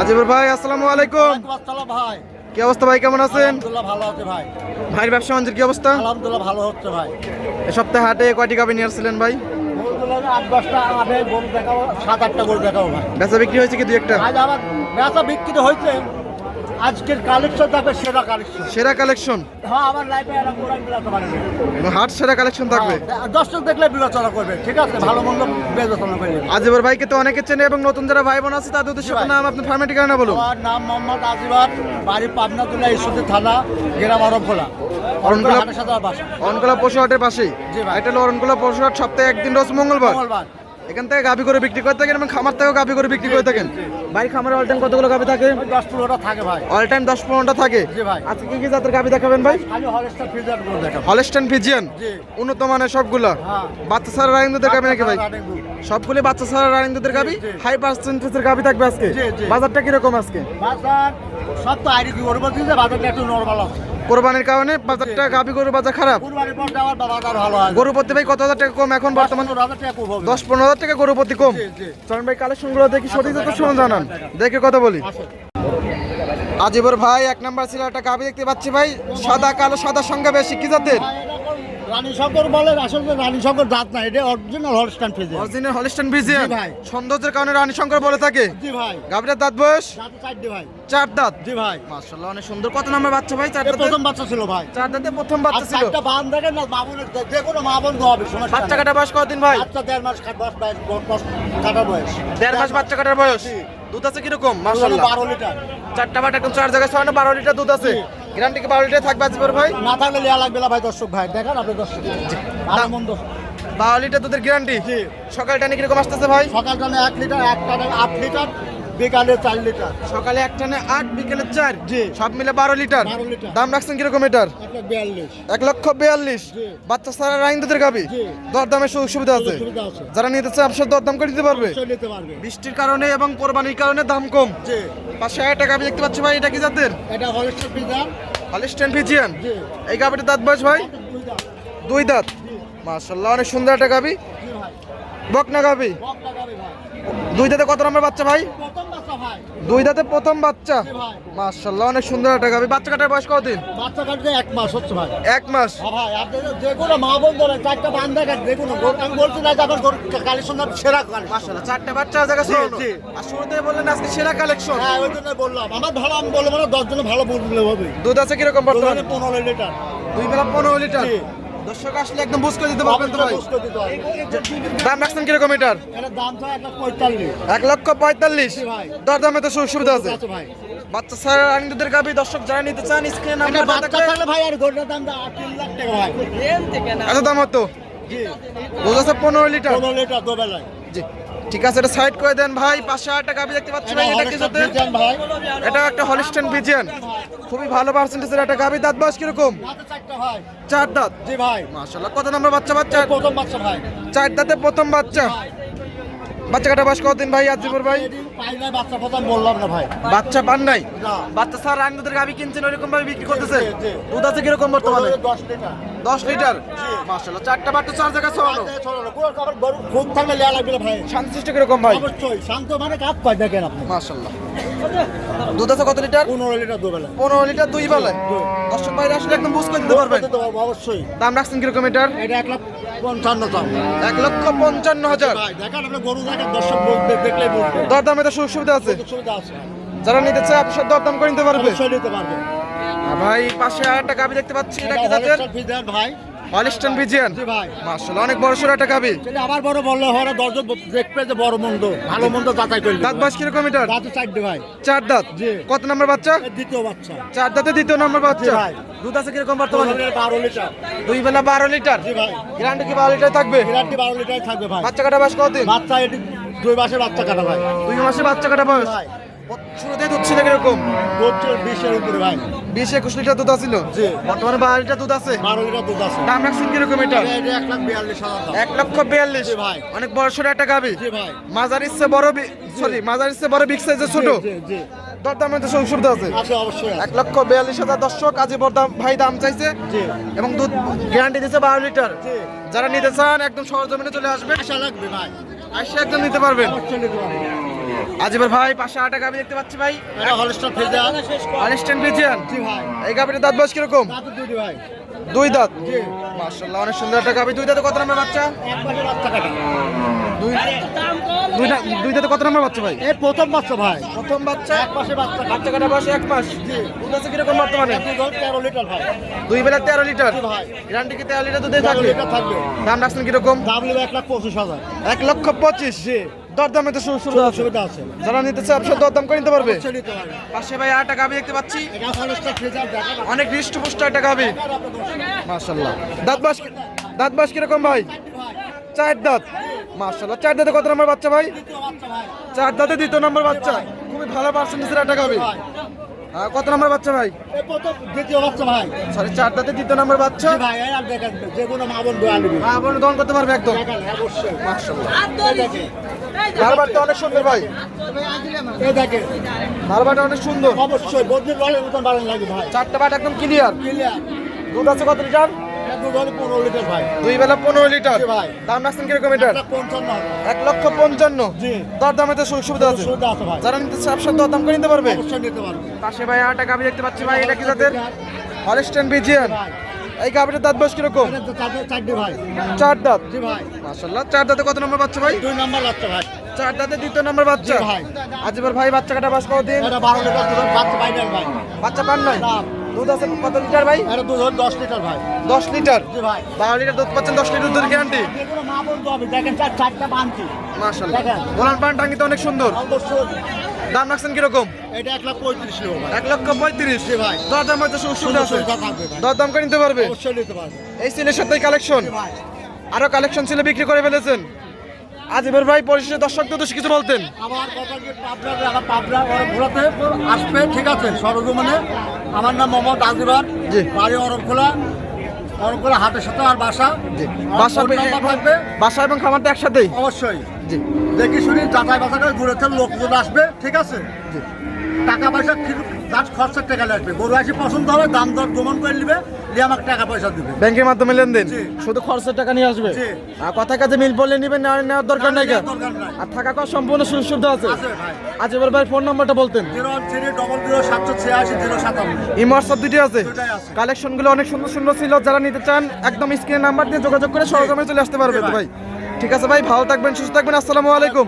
আজিবুর ভাই আসসালামু আলাইকুম। আসসালাম ভাই। কি অবস্থা ভাই কেমন আছেন? ভালো আছে ভাই। ভাইয়ের ব্যবসা বাণিজ্যের কি অবস্থা? আলহামদুলিল্লাহ ভালো হচ্ছে ভাই। এ সপ্তাহে হাটে কয়টি গাবি নিয়ে আসছিলেন ভাই? বেচা বিক্রি হয়েছে কি দুই একটা? বেচা বিক্রি হয়েছে। আজকের কালেকশন থাকবে সেরা কালেকশন সেরা কালেকশন হ্যাঁ আমার লাইফে এরা কোরআন বিলাতে পারে না। হাট সেরা কালেকশন থাকবে? হ্যাঁ, দর্শক দেখলে বিবেচনা করবে ঠিক আছে? ভালো মন্দ বিবেচনা করবে আজিবুর ভাইকে তো অনেকে চেনে এবং নতুন যারা ভাই বোন আছে তাদের উদ্দেশ্যে নাম আপনার ফার্মের ঠিকানা বলুন। আমার নাম মোহাম্মদ আজিবার বাড়ি পাবনাতুল্লাহ ইস্যুতে থানা গ্রাম আমার অরণকোলা পশু হাটের পাশে। এটা হলো অরণকোলা পশু হাট সপ্তাহে একদিন রোজ মঙ্গলবার। মঙ্গলবার। এখান থেকে গাবি করে বিক্রি করে থাকেন এবং খামার থেকেও গাবি করে বিক্রি করে থাকেন। ভাই খামারে অল টাইম কতগুলো গাবি থাকে? দশ পনেরোটা থাকে ভাই। অল টাইম দশ পনেরোটা থাকে? ভাই। আজকে কি কি জাতের গাবি দেখাবেন ভাই? হলস্টাইন ফিজিয়ান উন্নত মানের সবগুলা? হ্যাঁ। বাচ্চা ছাড়া রানিং দুধের গাবি নাকি ভাই। সবগুলি বাচ্চা ছাড়া রানিং দুধের জি। হাই পার্সেন্টেজের গাবি থাকবে আজকে। বাজারটা কীরকম আজকে? বাজার সব তো আইডি কি ওর বলছি যে বাজারটা একটু নর্মাল আছে। কোরবানির কারণে বাজারটা গাবি গরুর বাজার খারাপ। গরু প্রতি ভাই কত হাজার টাকা কম? এখন বর্তমান। দশ পনেরো হাজার টাকা গরু প্রতি কম। চরণ ভাই কালেকশনগুলো দেখি সঠিক শুনুন জানান। দেখে কথা বলি। আজিবর ভাই এক নাম্বার ছিল একটা গাবি দেখতে পাচ্ছি ভাই। সাদা কালো সাদা সংখ্যা বেশি। কি জাতের? রানী শঙ্কর বলে আসলে রানী শঙ্কর দাঁত না এটা অরিজিনাল হলস্টান ফ্রিজে অরিজিনাল হলিস্টান ভিজিয়ান ভাই। সৌন্দর্যের কারণে রানী শঙ্কর বলে থাকে? জি ভাই। দাঁত বয়স? ভাই। চার দাঁত? জি ভাই। মাশাআল্লাহ অনেক সুন্দর। কত নাম্বার বাচ্চা ভাই? চার প্রথম বাচ্চা ছিল ভাই। চার দাঁতে প্রথম বাচ্চা ছিল। বান দেখেন না যে কোনো মা বন্ধু হবে বাচ্চা কাটা বয়স কতদিন ভাই? বাচ্চা দেড় মাস বয়স বয়স কাটার বয়স। দেড় মাস বাচ্চা কাটার বয়স? দুধ আছে কীরকম? মাশাআল্লাহ। বারো লিটার। চারটা বাট একদম চার জায়গায় ছয় বারো লিটার দুধ আছে? গ্যারান্টি কি বারো লিটার থাকবে আজিবর ভাই? না থাকলে লেয়া লাগবে না ভাই দর্শক ভাই। দেখেন আপনি দর্শক। বারো লিটার দুধের গ্যারান্টি? সকালটা সকাল টানে কীরকম আসতেছে ভাই? সকাল টানে এক লিটার এক টানে আট লিটার। বিকালে চার লিটার। সকালে এক টানে আট বিকেলে চার। জি। সব মিলে বারো লিটার। দাম রাখছেন কীরকম এটার? এক লক্ষ বিয়াল্লিশ। বাচ্চা সারা রাইন দুধের গাবি? দরদামের সুযোগ সুবিধা আছে? যারা নিতে চায় আপনার দরদাম করে দিতে পারবে। বৃষ্টির কারণে এবং কোরবানির কারণে দাম কম। পাঁচশো হাজার টাকা আমি দেখতে পাচ্ছি ভাই এটা কি জাতের? এটা হলিস্টার পিজা হলিস্টেন ফিজিয়ান? এই গাবিটার দাঁত বয়স ভাই? দুই দাঁত। মাশাল্লাহ অনেক সুন্দর একটা গাবি। বকনা গাবি। দুই দাঁতে কত নম্বর বাচ্চা ভাই? দুই দাঁতে প্রথম বাচ্চা। মাশাল্লাহ অনেক সুন্দর একটা গাবি। বাচ্চা কাটার বয়স কতদিন? বাচ্চা কাটতে এক মাস হচ্ছে ভাই। এক মাস। হ্যাঁ ভাই আর যে- কোনো মা বোন ধরে চারটা বান দেখে যে কোনো আমি বলছি না যে আমার কালেকশন সেরা কালেকশন মাশাল্লাহ চারটে বাচ্চা জায়গা জি। আর শুরুতে বললেন আজকে সেরা কালেকশন হ্যাঁ ওই জন্য বললাম। আমার ভালো আমি বলব না দশ জনে ভালো বললে হবে। দুধ আছে কীরকম বর্তমানে? পনেরো লিটার। দুই বেলা পনেরো লিটার। জি। দর্শক আসলে একদম বুঝ করে দিতে পারবেন তো ভাই। দাম রাখছেন কীরকম এটার? এক লক্ষ পঁয়তাল্লিশ। দর দামে তো সুযোগ সুবিধা আছে বাচ্চা স্যার আনন্দদের গাবি দর্শক যারা নিতে চান স্ক্রিনে নাম্বার বাচ্চা থাকলে ভাই আর গোটা দাম তো আট লাখ টাকা ভাই। এত দাম হতো? জি। দুধ আছে পনেরো লিটার। পনেরো লিটার দুবেলায়। জি। ঠিক আছে এটা সাইড করে দেন ভাই পাঁচশো হাজার টাকা গাবি দেখতে পাচ্ছি ভাই এটা কি হলস্টার জাতের? ফ্রিজিয়ান ভাই এটা একটা হলিস্টেন ভিজিয়ান খুবই ভালো পার্সেন্টেজের একটা গাবি দাঁত বয়স কীরকম? চার দাঁত। জি ভাই। মাশাল্লাহ কত নম্বর বাচ্চা বাচ্চা? প্রথম বাচ্চা ভাই। চার দাঁতে প্রথম বাচ্চা। বাচ্চা কাটা বয়স কতদিন ভাই আজিবুর ভাই? বাচ্চা প্রথম বললাম না ভাই। বাচ্চা পান নাই? না। বাচ্চা স্যার দুধের গাবি কিনছেন ওইরকম ভাবে বিক্রি জি। দুধ আছে কীরকম বর্তমানে? দশ লিটার। দশ লিটার। চারটা বাচ্চা চার জায়গায় ছড়ানো। খুব থাকলে লেয়া লাগবে ভাই। শান্তিষ্ট কীরকম ভাই? অবশ্যই শান্ত মানে কাজ পাই দেখেন আপনি। দুধ আছে কত লিটার? পনেরো লিটার দুবেলা পনেরো লিটার দুই বেলায়। দর্শক ভাইরা আসলে একদম বুঝ করে দিতে পারবেন। অবশ্যই। দাম রাখছেন কীরকম এটার? এটা এক লাখ পঞ্চান্ন দাম এক লক্ষ পঞ্চান্ন হাজার। ভাই দেখেন আপনি গরু দেখেন দর্শক বলবে দেখলেই দরদামে তো সুযোগ সুবিধা আছে। সুবিধা আছে। যারা নিতে চায় আপনার দরদাম করে নিতে পারবে। নিতে পারবে। ভাই পাশে আর একটা গাবি দেখতে পাচ্ছি এটা কি জাতের? ভাই। Holstein Friesian? মাশাল্লাহ অনেক বড় সড়ো একটা গাবি সেটা আবার বড় বললে হয় দর্শক দেখবে যে বড় মন্দ ভালো মন্দ যাচাই করলে দাঁত বয়স কীরকম এটার? দাঁতে চারটে ভাই। চার দাঁত? জি। কত নম্বর বাচ্চা? দ্বিতীয় বাচ্চা। চার দাঁতে দ্বিতীয় নম্বর বাচ্চা? ভাই। দুধ আছে কীরকম বর্তমানে? বারো লিটার। দুই বেলা বারো লিটার? জি ভাই। গ্রান্ড কি বারো লিটার থাকবে? বিরাটটি বারো লিটার থাকবে ভাই। বাচ্চা কাটা বয়স কতদিন? বাচ্চা এটি দুই মাসের বাচ্চা কাটা ভাই। দুই মাসে বাচ্চা কাটা বয়স? ভাই। শুরুতে দুধ ছিল কীরকম? বছর বিশের উপরে ভাই। বিশ একুশ লিটার দুধ আছিল। বর্তমানে বারো লিটার দুধ আছে। বারো লিটার দুধ আছে। দাম রাখছেন কীরকম এটা? এক লাখ বিয়াল্লিশ এক লক্ষ বিয়াল্লিশ। ভাই। অনেক বড় সড়ো একটা গাবি। মাঝার ইচ্ছে বড় সরি মাঝার ইচ্ছে বড় বিগ সাইজের ছোট। জি, জি সুযোগ সুবিধা আছে। আছে অবশ্যই আছে। এক লক্ষ বিয়াল্লিশ হাজার দর্শক আজি বরদাম ভাই দাম চাইছে। এবং দুধ গ্যারান্টি দিচ্ছে বারো লিটার। যারা নিতে চান একদম সরজমিনে চলে আসবে আশা লাগবে ভাই। একদম নিতে পারবেন। নিতে পারবে। আজিবার ভাই পাশে আটা গাবি দেখতে পাচ্ছি ভাই। এটা হলস্টার ফেজা আনস্ট্যান্ড ভিজিয়ান ভাই। এই গাবিটার দাঁত বয়স কীরকম? দুই দাঁত? জি। মাশাআল্লাহ অনেক সুন্দর একটা গাবি দুই দাঁতে কত নম্বর বাচ্চা? দুই দাঁতে কত নম্বর বাচ্চা ভাই? এই প্রথম বাচ্চা ভাই। প্রথম বাচ্চা? এক মাসের বাচ্চা বাচ্চা কাটা বয়স এক মাস। দুধ আছে কীরকম বর্তমানে? তেরো লিটার ভাই। দুই বেলা তেরো লিটার? ভাই। গ্যারান্টি কি তেরো লিটার দুধে থাকবে। দাম রাখছেন কীরকম? দাম নেবে এক লাখ পঁচিশ হাজার। এক লক্ষ পঁচিশ? জি। দরদামে তো সুযোগ সুবিধা আছে যারা নিতে চায় আপনার দরদাম করে নিতে পারবে। নিতে পারবে। পাশে ভাই আটা গাবি দেখতে পাচ্ছি। অনেক হৃষ্টপুষ্ট একটা গাবি মাশাল্লাহ দাঁত বাস দাঁত বাস কীরকম ভাই? চার দাঁত। মাশাল্লাহ চার দাঁতে কত নম্বর বাচ্চা ভাই? চার দাঁতে দ্বিতীয় নম্বর বাচ্চা। খুবই ভালো পার্সেন্টেজের একটা গাবি কত নম্বর বাচ্চা ভাই? দ্বিতীয় বাচ্চা ভাই। সরি চার দাঁতে দ্বিতীয় নম্বর বাচ্চা? ভাই আর যে কোনো মা বোন দোয়া নিবি। হ্যাঁ আপনি করতে পারবে একদম। অবশ্যই। ধারবারটা অনেক সুন্দর ভাই। এই দেখেন। ধারবারটা অনেক সুন্দর। অবশ্যই মতন বাড়ান লাগে ভাই। চারটা বাট একদম ক্লিয়ার ক্লিয়ার দুধ আছে কত লিটার? দুই বেলা পনেরো লিটার। ভাই। দাম রাখছেন কীরকম এটার? এক লক্ষ পঞ্চান্ন দর দামে তো সুযোগ সুবিধা আছে। সুবিধা আছে ভাই। যারা নিতে চায় দর দাম করে নিতে পারবে। পাশে ভাই আটা গাবি দেখতে পাচ্ছি ভাই এটা কি জাতের? হলস্টেন বিজিয়ান এই গাবিটার দাঁত বয়স কীরকম? চার দাঁত? জি ভাই। মাশাল্লাহ চার দাঁতে কত নম্বর বাচ্চা ভাই? দুই নাম্বার বাচ্চা ভাই। চার দাঁতে দ্বিতীয় নম্বর বাচ্চা? ভাই। আজ এবার ভাই বাচ্চা কাটা বাস বারো লিটার বাচ্চা বাইরে ভাই। বাচ্চা পান নাই? দুধ আছে কত লিটার ভাই? এটা দুধ দশ লিটার ভাই। দশ লিটার? জি ভাই। বারো লিটার দুধ পাচ্ছেন দশ লিটার দুধের গ্যারান্টি দেখেন চারটা বানছি। গোলান পান টাঙ্গিতে অনেক সুন্দর। দাম রাখছেন কীরকম? এটা এক লাখ পঁয়ত্রিশ এক লক্ষ পঁয়ত্রিশ? ভাই। দর দাম হয়তো সুবিধা আছে। সুবিধা দর দাম করে নিতে পারবে? এই সিলের সাথে কালেকশন আরও কালেকশন ছিল বিক্রি করে ফেলেছেন। আজিবের ভাই পরিশেষে দর্শকদের উদ্দেশ্যে কিছু বলতেন? আমার কথা কি পাবনা আমার পাবনা ওরা ঘোরাতে আসবে ঠিক আছে সরজমিনে। আমার নাম মোহাম্মদ আজিবার। বাড়ি অরবখোলা অরবখোলা হাটের সাথে আমার বাসা। বাসা বাসা এবং খামারটা একসাথেই? অবশ্যই। দেখি শুনি যাচাই বাছাই করে ঘুরেতে লোকজন আসবে ঠিক আছে? টাকা পয়সা গাছ খরচের টাকা লাগবে। গরু আসি পছন্দ হবে দাম দর দমন করে নিবে দিয়ে আমাকে টাকা পয়সা দিবে। ব্যাংকের মাধ্যমে লেনদেন? শুধু খরচের টাকা নিয়ে আসবে? আর কথা কাজে মিল বললে নিবেন না নেওয়ার দরকার নাই। আর থাকা খাওয়া সম্পূর্ণ সুযোগ সুবিধা আছে? আছে ভাই। ফোন নাম্বারটা বলতেন। দুটি আছে? দুটাই আছে। কালেকশনগুলো অনেক সুন্দর সুন্দর ছিল যারা নিতে চান একদম স্ক্রিনে নাম্বার দিয়ে যোগাযোগ করে সরজমে চলে আসতে পারবে ভাই? ঠিক আছে ভাই ভালো থাকবেন সুস্থ থাকবেন আসসালামু আলাইকুম।